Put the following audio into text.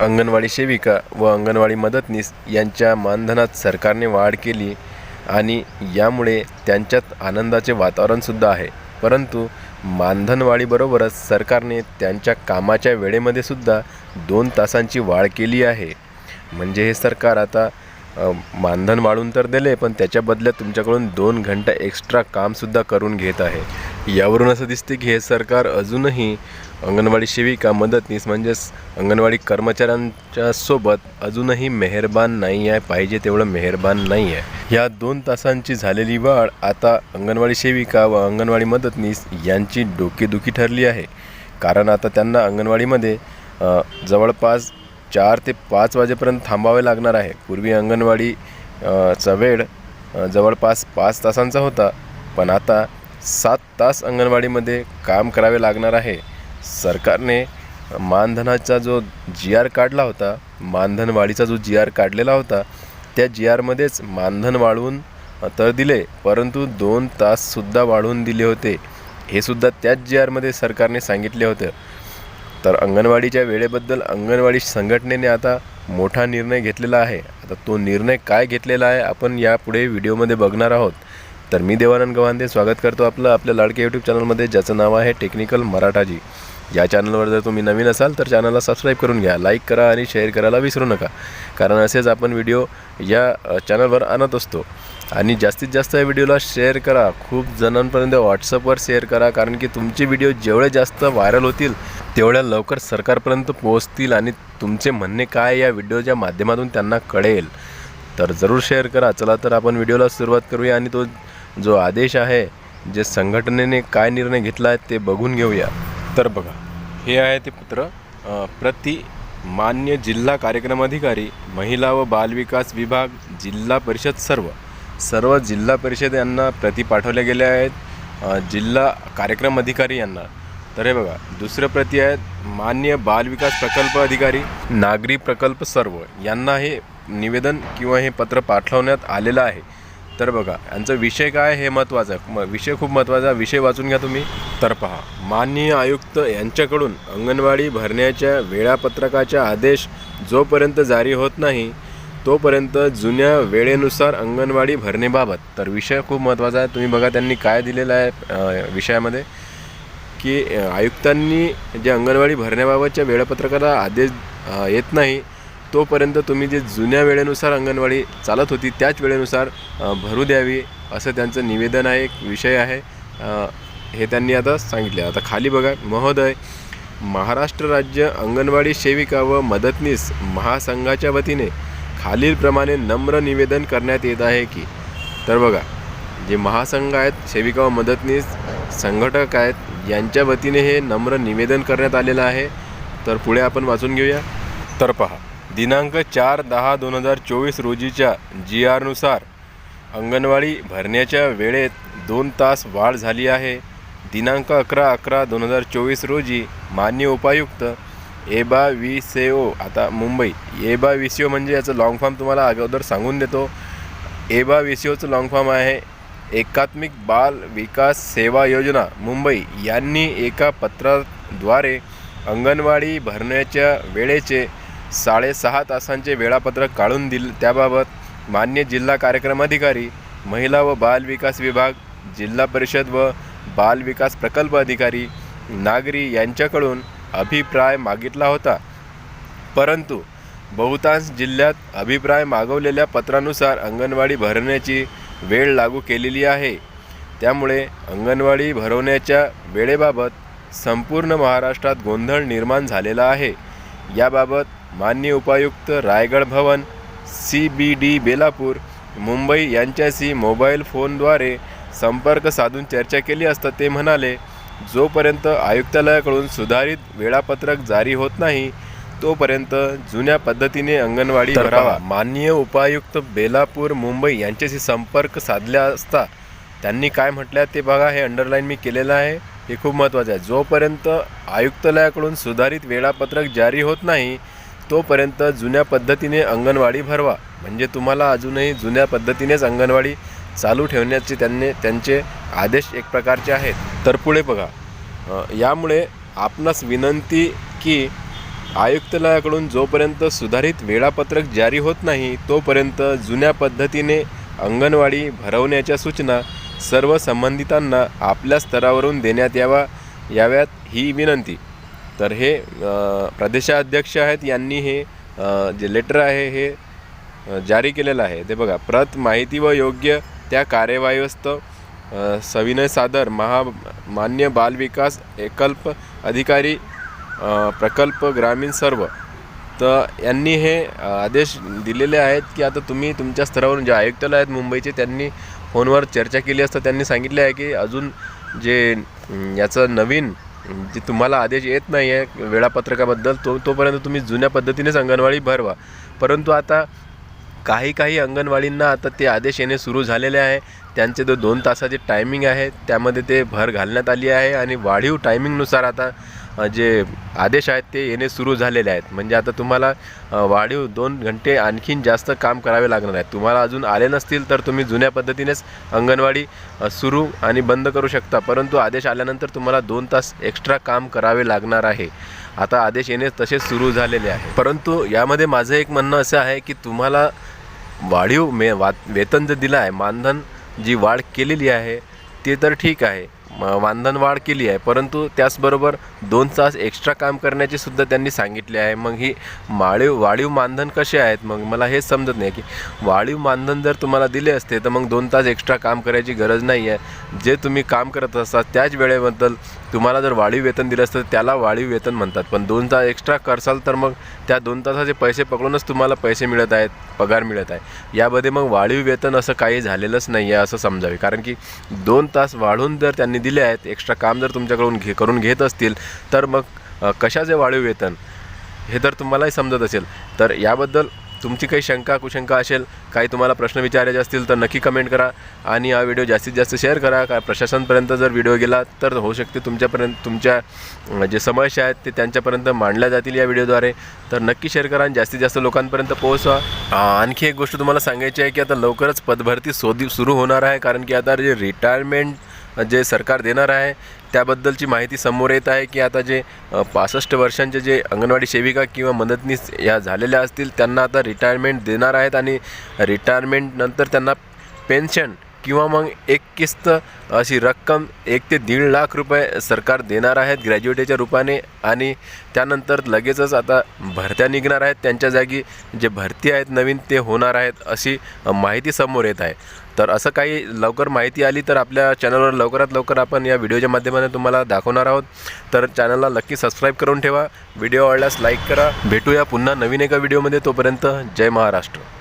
अंगणवाडी सेविका व अंगणवाडी मदतनीस यांच्या मानधनात सरकारने वाढ केली आणि यामुळे त्यांच्यात आनंदाचे वातावरणसुद्धा आहे. परंतु मानधनवाढीबरोबरच सरकारने त्यांच्या कामाच्या वेळेमध्ये सुद्धा दोन तासांची वाढ केली आहे. म्हणजे हे सरकार आता मानधन वाढून तर दिले पण त्याच्या बदल्यात तुमच्याकडून दोन घंटा एक्स्ट्रा कामसुद्धा करून घेत आहे. यावरून असं दिसते की हे सरकार अजूनही अंगणवाडी सेविका मदतनीस म्हणजेच अंगणवाडी कर्मचाऱ्यांच्या सोबत अजूनही मेहरबान नाही आहे पाहिजे तेवढं मेहरबान नाही आहे. या दोन तासांची झालेली वाढ आता अंगणवाडी सेविका व अंगणवाडी मदतनीस यांची डोकेदुखी ठरली आहे. कारण आता त्यांना अंगणवाडीमध्ये जवळपास चार ते पाच वाजेपर्यंत थांबावे लागणार आहे. पूर्वी अंगणवाडी चा वेळ जवळपास पाच तासांचा होता. पण आता सात तास अंगणवाडीमध्ये काम करावे लागणार आहे. सरकारने मानधनाचा जो जी आर काढला होता मानधनवाढीचा जो जी आर काढलेला होता त्या जी आरमध्येच मानधन वाढवून तर दिले परंतु दोन ताससुद्धा वाढवून दिले होते. हे सुद्धा त्याच जी आरमध्ये सरकारने सांगितले होते. तर अंगणवाडीच्या वेळेबद्दल अंगणवाडी संघटनेने आता मोठा निर्णय घेतलेला आहे. आता तो निर्णय काय घेतलेला आहे आपण यापुढे व्हिडिओमध्ये बघणार आहोत. तर मी देवानंद गव्हांदे स्वागत करतो आपलं आपल्या लाडके यूट्यूब चॅनलमध्ये ज्याचं नाव आहे टेक्निकल मराठाजी. या चॅनलवर जर तुम्ही नवीन असाल तर चॅनलला सबस्क्राईब करून घ्या लाईक करा आणि शेअर करायला विसरू नका. कारण असेच आपण व्हिडिओ या चॅनलवर आणत असतो. आणि जास्तीत जास्त या व्हिडिओला शेअर करा. खूप जणांपर्यंत व्हॉट्सअपवर शेअर करा कारण की तुमचे व्हिडिओ जेवढे जास्त व्हायरल होतील तेवढ्या लवकर सरकारपर्यंत पोहोचतील आणि तुमचे म्हणणे काय या व्हिडिओच्या माध्यमातून त्यांना कळेल. तर जरूर शेअर करा. चला तर आपण व्हिडिओला सुरुवात करूया आणि तो जो आदेश आहे जे संघटनेने काय निर्णय घेतला आहे ते बघून घेऊया. तर बघा हे आहे ते पत्र प्रति मान्य जिल्हा कार्यक्रम अधिकारी महिला व बालविकास विभाग जिल्हा परिषद सर्व. सर्व जिल्हा परिषद यांना प्रति पाठवल्या गेल्या आहेत जिल्हा कार्यक्रम अधिकारी यांना. तर हे बघा दुसरं प्रति आहेत मान्य बालविकास प्रकल्प अधिकारी नागरी प्रकल्प सर्व. यांना हे निवेदन किंवा हे पत्र पाठवण्यात आलेलं आहे. तर बघा यांचा विषय काय हे महत्त्वाचं आहे. म विषय खूप महत्त्वाचा विषय वाचून घ्या तुम्ही. तर पहा माननीय आयुक्त यांच्याकडून अंगणवाडी भरण्याच्या वेळापत्रकाचा आदेश जोपर्यंत जारी होत नाही तोपर्यंत जुन्या वेळेनुसार अंगणवाडी भरण्याबाबत तर विषय खूप महत्त्वाचा आहे. तुम्ही बघा त्यांनी काय दिलेलं आहे विषयामध्ये की आयुक्तांनी जे अंगणवाडी भरण्याबाबतच्या वेळापत्रकाला आदेश येत नाही तोपर्यंत तुम्ही जे जुन्या वेळेनुसार अंगणवाडी चालत होती त्याच वेळेनुसार भरू द्यावी असं त्यांचं निवेदन आहे एक विषय आहे. हे त्यांनी आता सांगितले. आता खाली बघा महोदय महाराष्ट्र राज्य अंगणवाडी सेविका व मदतनीस महासंघाच्या वतीने खालीलप्रमाणे नम्र निवेदन करण्यात येत आहे की तर बघा जे महासंघ आहेत सेविका व मदतनीस संघटक आहेत यांच्या वतीने हे नम्र निवेदन करण्यात आलेलं आहे. तर पुढे आपण वाचून घेऊया. तर पहा दिनांक चार दहा दोन हजार चोवीस रोजीच्या जी आरनुसार अंगणवाडी भरण्याच्या वेळेत दोन तास वाढ झाली आहे. दिनांक अकरा अकरा दोन हजार चोवीस रोजी मान्य उपायुक्त एबा वी से ओ आता मुंबई एबा वी सी ओ म्हणजे याचं लॉंग फॉर्म तुम्हाला अगोदर सांगून देतो. एबा वी सी ओचं लॉंग फॉर्म आहे. एकात्मिक बाल विकास सेवा योजना मुंबई यांनी एका पत्राद्वारे अंगणवाडी भरण्याच्या वेळेचे साडेसहा तासांचे वेळापत्रक काढून दिल त्याबाबत मान्य जिल्हा कार्यक्रम अधिकारी महिला व बाल विकास विभाग जिल्हा परिषद व बाल विकास प्रकल्प अधिकारी नागरी यांच्याकडून अभिप्राय मागितला होता. परंतु बहुतांश जिल्ह्यात अभिप्राय मागवलेल्या पत्रानुसार अंगणवाडी भरण्याची वेळ लागू केलेली आहे. त्यामुळे अंगणवाडी भरवण्याच्या वेळेबाबत संपूर्ण महाराष्ट्रात गोंधळ निर्माण झालेला आहे. याबाबत मान्य उपायुक्त Raigad Bhavan C B D Belapur Mumbai यांच्याशी मोबाईल फोनद्वारे संपर्क साधून चर्चा केली असता ते म्हणाले जोपर्यंत आयुक्तालयाकडून सुधारित वेळापत्रक जारी होत नाही तोपर्यंत जुन्या पद्धतीने अंगणवाडी भरावा. माननीय उपायुक्त बेलापूर मुंबई यांच्याशी संपर्क साधला असता त्यांनी काय म्हटलं ते बघा हे अंडरलाईन मी केलेलं आहे. हे खूप महत्त्वाचं आहे. जोपर्यंत आयुक्तालयाकडून सुधारित वेळापत्रक जारी होत नाही तोपर्यंत जुन्या पद्धतीने अंगणवाडी भरवा. म्हणजे तुम्हाला अजूनही जुन्या पद्धतीनेच अंगणवाडी चालू ठेवण्याचे त्यांनी त्यांचे आदेश एक प्रकारचे आहेत. तर पुढे बघा. यामुळे आपणास विनंती की आयुक्तालयाकडून जोपर्यंत सुधारित वेळापत्रक जारी होत नाही तोपर्यंत जुन्या पद्धतीने अंगणवाडी भरवण्याच्या सूचना सर्व संबंधितांना आपल्या स्तरावरून देण्यात यावा याव्यात ही विनंती. तर हे प्रदेशाध्यक्ष आहेत यांनी हे जे लेटर आहे हे जारी केलेलं आहे. ते बघा प्रत माहिती व योग्य त्या कार्यवाहीस्त सविनय सादर महा मान्य बालविकास एकल्प अधिकारी प्रकल्प ग्रामीण सर्व. तर यांनी हे आदेश दिलेले आहेत की आता तुम्ही तुमच्या स्तरावरून जे आयुक्तालय आहेत मुंबईचे त्यांनी फोनवर चर्चा केली असता त्यांनी सांगितले आहे की अजून जे याचं नवीन जे तुम्हाला आदेश येत नाही आहे वेळापत्रकाबद्दल तो तोपर्यंत तुम्ही जुन्या पद्धतीनेच अंगणवाडी भरवा. परंतु आता काही काही अंगणवाडींना आता ते आदेश येणे सुरू झालेले आहे. त्यांचे जो दोन तासाचे टायमिंग आहे. त्यामध्ये ते भर घालण्यात आली आहे आणि वाढीव टायमिंगनुसार आता जे आदेश आहेत ते येणे सुरू झालेले आहेत. म्हणजे आता तुम्हाला वाढीव दोन घंटे आणखीन जास्त काम करावे लागणार आहे तुम्हाला अजून आले नसतील तर तुम्ही जुन्या पद्धतीनेच अंगणवाडी सुरू आणि बंद करू शकता. परंतु आदेश आल्यानंतर तुम्हाला दोन तास एक्स्ट्रा काम करावे लागणार आहे. आता आदेश येणे तसेच सुरू झालेले आहे. परंतु यामध्ये माझं एक म्हणणं असं आहे की तुम्हाला वाढीव मे वा वेतन जे दिलं आहे मानधन जी वाढ केलेली आहे ते तर ठीक आहे. म- मानधन वाढ केली आहे. परंतु त्याचबरोबर दोन तास एक्स्ट्रा काम करण्याचे सुद्धा त्यांनी सांगितले आहे. मग ही वाळीव वाढीव मानधन कसे आहेत? मग मला हेच समजत नाही की वाढीव मानधन जर तुम्हाला दिले असते तर मग दोन तास एक्स्ट्रा काम करायची गरज नाही आहे. जे तुम्ही काम करत असता त्याच वेळेबद्दल तुम्हाला जर वाढीव वेतन दिलं असतं त्याला वाढीव वेतन म्हणतात. पण दोन तास एक्स्ट्रा करसाल तर मग त्या दोन तासाचे पैसे पकडूनच तुम्हाला पैसे मिळत आहेत पगार मिळत आहे. यामध्ये मग वाढीव वेतन असं काही झालेलंच नाही आहे असं समजावे. कारण की दोन तास वाढून जर त्यांनी दिले आहेत. एक्स्ट्रा काम जर तुमच्याकडून घे करून घेत असतील तर मग कशाचे वाढीव वेतन? हे तर तुम्हालाही समजत असेल. तर याबद्दल तुमची काही शंका कुशंका असेल काही तुम्हाला प्रश्न विचारायचे असतील तर नक्की कमेंट करा आणि हा व्हिडिओ जास्तीत जास्त शेअर करा. का प्रशासनपर्यंत जर व्हिडिओ गेला तर होऊ शकते तुमच्यापर्यंत तुमच्या जे समस्या आहेत ते त्यांच्यापर्यंत मांडल्या जातील या व्हिडिओद्वारे. तर नक्की शेअर करा आणि जास्तीत जास्त लोकांपर्यंत पोहोचवा. आणखी एक गोष्ट तुम्हाला सांगायची आहे की आता लवकरच पदभरती सोदी सुरू होणार आहे कारण की आता जे रिटायरमेंट जे सरकार देणार आहे त्याबद्दलची माहिती समोर येत आहे की आता जे पासष्ट वर्षांचे जे अंगणवाडी सेविका किंवा मदतनीस या झालेल्या असतील त्यांना आता रिटायरमेंट देणार आहेत आणि रिटायरमेंटनंतर त्यांना पेन्शन किंवा मग एक किस्त अशी रक्कम एक ते दीड लाख रुपये सरकार देणार आहेत ग्रॅज्युएटीच्या रूपाने आणि त्यानंतर लगेचच आता भरत्या निघणार आहेत. त्यांच्या जागी जे भरती आहेत नवीन ते होणार आहेत अशी माहिती समोर येत आहे. तर असं काही लवकर माहिती आली तर आपल्या चॅनलवर लवकरात लवकर आपण या व्हिडिओच्या माध्यमाने तुम्हाला दाखवणार आहोत. तर चॅनलला नक्की सबस्क्राईब करून ठेवा. व्हिडिओ आवडल्यास लाईक करा. भेटूया पुन्हा नवीन एका व्हिडिओमध्ये. तोपर्यंत जय महाराष्ट्र.